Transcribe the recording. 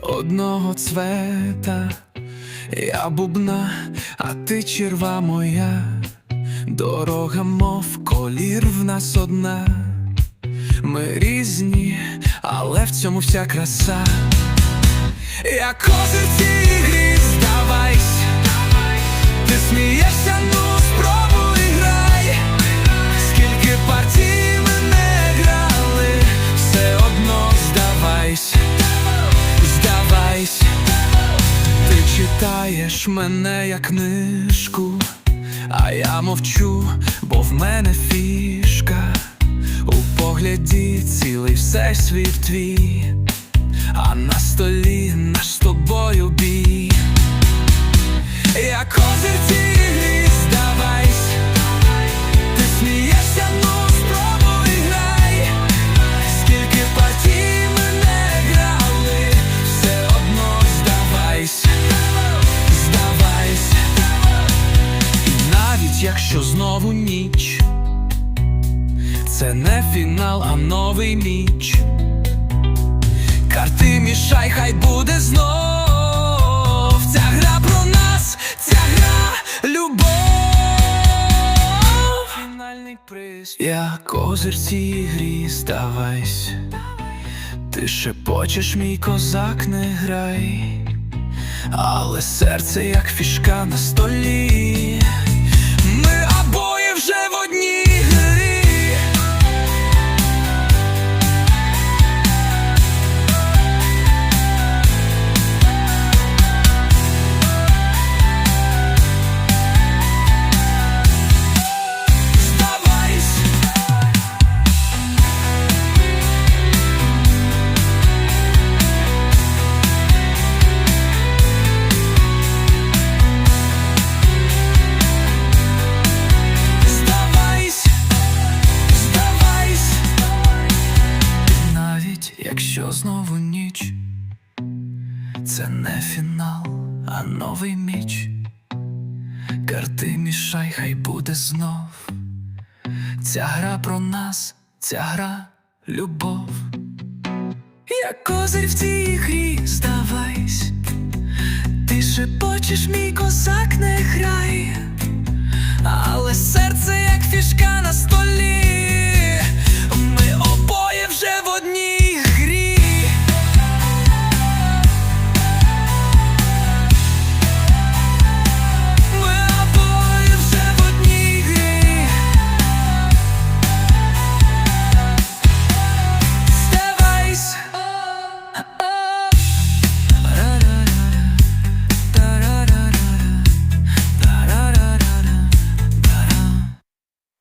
різного цвета. Я бубна, а ти черва моя, дорога, мов колір в нас одна. Ми різні, але в цьому вся краса. Я козир цій грі, здавайсь, ти смієшся, ти читаєш мене як книжку, а я мовчу, бо в мене фішка. У погляді цілий всесвіт твій, а на столі наш з тобою бій. Навіть якщо знову ніч, це не фінал, а новий міч. Карти мішай, хай буде знов. Ця гра про нас, ця гра любов. Фінальний приз. Я козир цій грі, здавайсь. Ти шепочеш, мій козак, не грай. Але серце як фішка на столі. Якщо знову ніч, це не фінал, а новий міч. Карти мішай, хай буде знов. Ця гра про нас, ця гра любов. Я козир в цій грі, здавайсь. Ти шепочеш, мій козак, не грай. Але серце як